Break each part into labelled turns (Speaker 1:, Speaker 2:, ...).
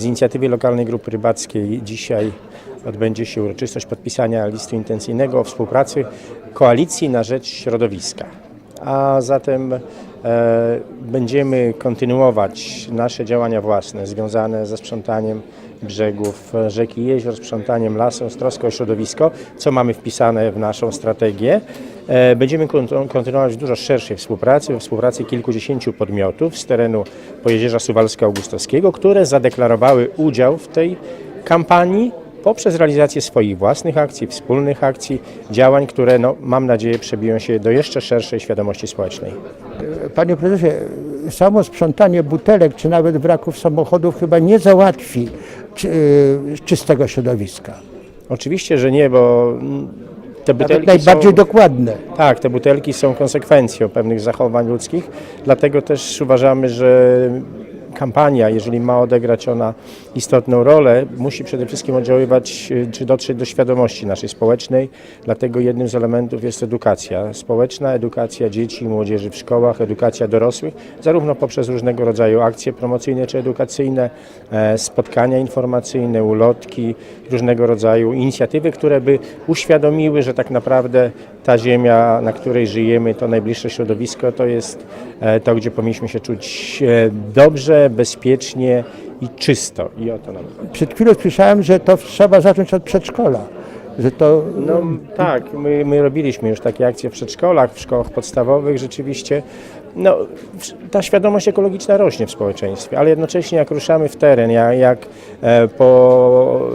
Speaker 1: Z inicjatywy lokalnej grupy rybackiej dzisiaj odbędzie się uroczystość podpisania listu intencyjnego o współpracy Koalicji na Rzecz Środowiska. A zatem będziemy kontynuować nasze działania własne związane ze sprzątaniem brzegów rzeki jezior, sprzątaniem lasu, z troską o środowisko, co mamy wpisane w naszą strategię. E, Będziemy kontynu- kontynuować dużo szerszej współpracy, współpracy kilkudziesięciu podmiotów z terenu Pojezierza Suwalsko-Augustowskiego, które zadeklarowały udział w tej kampanii poprzez realizację swoich własnych akcji, wspólnych akcji, działań, które no, mam nadzieję przebiją się do jeszcze szerszej świadomości społecznej.
Speaker 2: Panie prezesie, samo sprzątanie butelek czy nawet wraków samochodów chyba nie załatwi y, czystego środowiska.
Speaker 1: Oczywiście, że nie, bo te
Speaker 2: Nawet
Speaker 1: butelki
Speaker 2: najbardziej
Speaker 1: są...
Speaker 2: dokładne.
Speaker 1: Tak, te butelki są konsekwencją pewnych zachowań ludzkich, dlatego też uważamy, że kampania, jeżeli ma odegrać ona istotną rolę, musi przede wszystkim oddziaływać y, czy dotrzeć do świadomości naszej społecznej, dlatego jednym z elementów jest edukacja społeczna, edukacja dzieci i młodzieży w szkołach, edukacja dorosłych, zarówno poprzez różnego rodzaju akcje promocyjne czy edukacyjne, e, spotkania informacyjne, ulotki, różnego rodzaju inicjatywy, które by uświadomiły, że tak naprawdę ta ziemia, na której żyjemy, to najbliższe środowisko, to jest e, to, gdzie powinniśmy się czuć e, dobrze, bezpiecznie i czysto. I o to nam chodzi.
Speaker 2: Przed chwilą słyszałem, że to trzeba zacząć od przedszkola. Że to
Speaker 1: No tak, my, my robiliśmy już takie akcje w przedszkolach, w szkołach podstawowych rzeczywiście. No, ta świadomość ekologiczna rośnie w społeczeństwie, ale jednocześnie jak ruszamy w teren, jak, jak, e, po,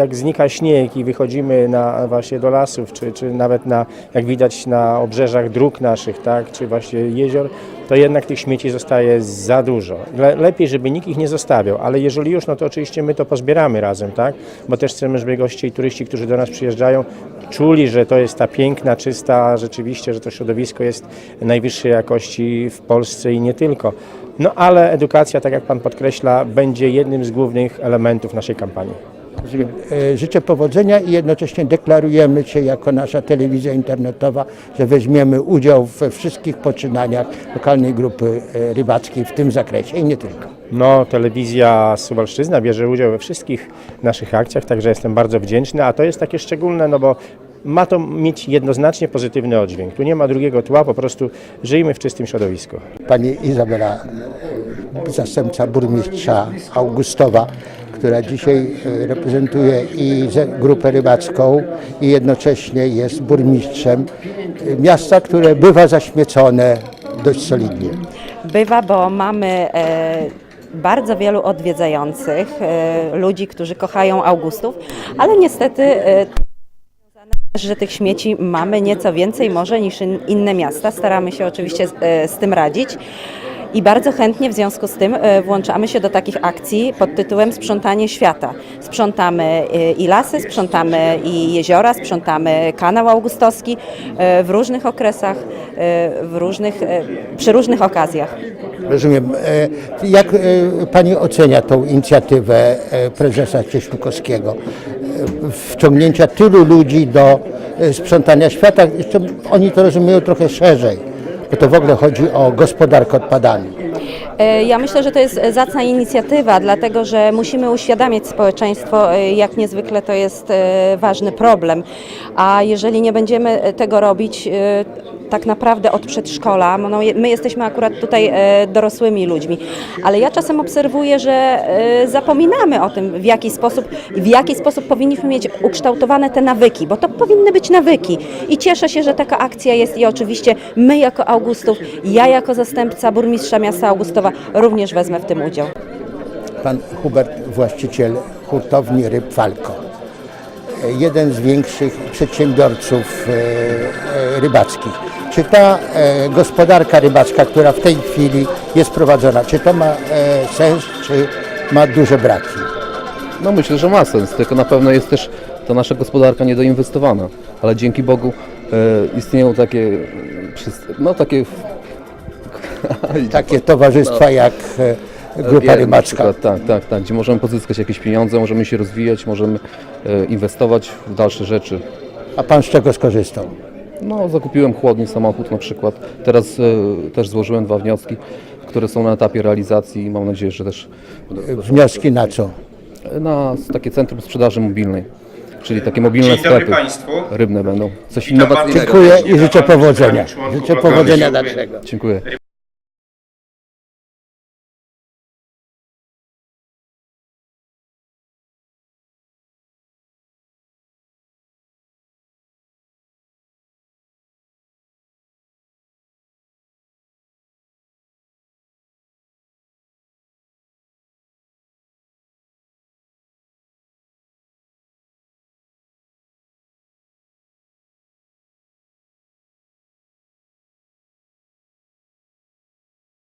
Speaker 1: jak znika śnieg i wychodzimy na, właśnie do lasów, czy, czy nawet na, jak widać na obrzeżach dróg naszych, tak, czy właśnie jezior, to jednak tych śmieci zostaje za dużo. Le, lepiej, żeby nikt ich nie zostawiał, ale jeżeli już, no to oczywiście my to pozbieramy razem, tak? Bo też chcemy, żeby goście i turyści, którzy do nas przyjeżdżają, czuli, że to jest ta piękna, czysta, rzeczywiście, że to środowisko jest najwyższej jakości w Polsce i nie tylko. No ale edukacja, tak jak Pan podkreśla, będzie jednym z głównych elementów naszej kampanii.
Speaker 2: E, życzę powodzenia i jednocześnie deklarujemy się jako nasza telewizja internetowa, że weźmiemy udział we wszystkich poczynaniach lokalnej grupy e, rybackiej w tym zakresie i nie tylko.
Speaker 1: No, telewizja Suwalszczyzna bierze udział we wszystkich naszych akcjach, także jestem bardzo wdzięczny, a to jest takie szczególne, no bo ma to mieć jednoznacznie pozytywny oddźwięk. Tu nie ma drugiego tła, po prostu żyjmy w czystym środowisku.
Speaker 2: Pani Izabela, zastępca burmistrza Augustowa, która dzisiaj e, reprezentuje i grupę rybacką i jednocześnie jest burmistrzem e, miasta, które bywa zaśmiecone dość solidnie.
Speaker 3: Bywa, bo mamy e, bardzo wielu odwiedzających, ludzi, którzy kochają Augustów, ale niestety że tych śmieci mamy nieco więcej może niż in, inne miasta. Staramy się oczywiście z, z tym radzić. I bardzo chętnie w związku z tym e, włączamy się do takich akcji pod tytułem Sprzątanie świata. Sprzątamy e, i lasy, sprzątamy i jeziora, sprzątamy kanał augustowski e, w różnych okresach, w różnych, przy różnych okazjach.
Speaker 2: Rozumiem. Jak Pani ocenia tą inicjatywę prezesa Cieśnikowskiego? Wciągnięcia tylu ludzi do sprzątania świata. Oni to rozumieją trochę szerzej, bo to w ogóle chodzi o gospodarkę odpadami.
Speaker 3: E, Ja myślę, że to jest zacna inicjatywa, dlatego że musimy uświadamiać społeczeństwo, e, jak niezwykle to jest e, ważny problem. A jeżeli nie będziemy tego robić tak naprawdę od przedszkola, no my jesteśmy akurat tutaj e, dorosłymi ludźmi, ale ja czasem obserwuję, że e, zapominamy o tym, w jaki sposób, w jaki sposób powinniśmy mieć ukształtowane te nawyki, bo to powinny być nawyki. I cieszę się, że taka akcja jest i oczywiście my jako Augustów, ja jako zastępca burmistrza miasta Augustowa również wezmę w tym udział.
Speaker 2: Pan Hubert, właściciel hurtowni Ryb Falco. E, Jeden z większych przedsiębiorców rybackich. Czy ta e, gospodarka rybacka, która w tej chwili jest prowadzona, czy to ma e, sens, czy ma duże braki?
Speaker 4: No myślę, że ma sens, tylko na pewno jest też ta nasza gospodarka niedoinwestowana, ale dzięki Bogu e, istnieją takie, no takie
Speaker 2: Takie towarzystwa jak e, Grupa Rybacka.
Speaker 4: Tak, tak, tak, gdzie możemy pozyskać jakieś pieniądze, możemy się rozwijać, możemy inwestować w dalsze rzeczy.
Speaker 2: A Pan z czego skorzystał?
Speaker 4: No, zakupiłem chłodny samochód na przykład. Teraz e, też złożyłem dwa wnioski, które są na etapie realizacji i mam nadzieję, że też
Speaker 2: Wnioski na co?
Speaker 4: na takie centrum sprzedaży mobilnej, czyli takie mobilne
Speaker 5: Dzień dobry
Speaker 4: sklepy
Speaker 5: Państwu.
Speaker 4: rybne będą. Coś
Speaker 5: Witam
Speaker 4: innowacyjnego.
Speaker 5: bardzo
Speaker 2: Dziękuję i życzę powodzenia. Życzę powodzenia dalszego.
Speaker 4: Dziękuję.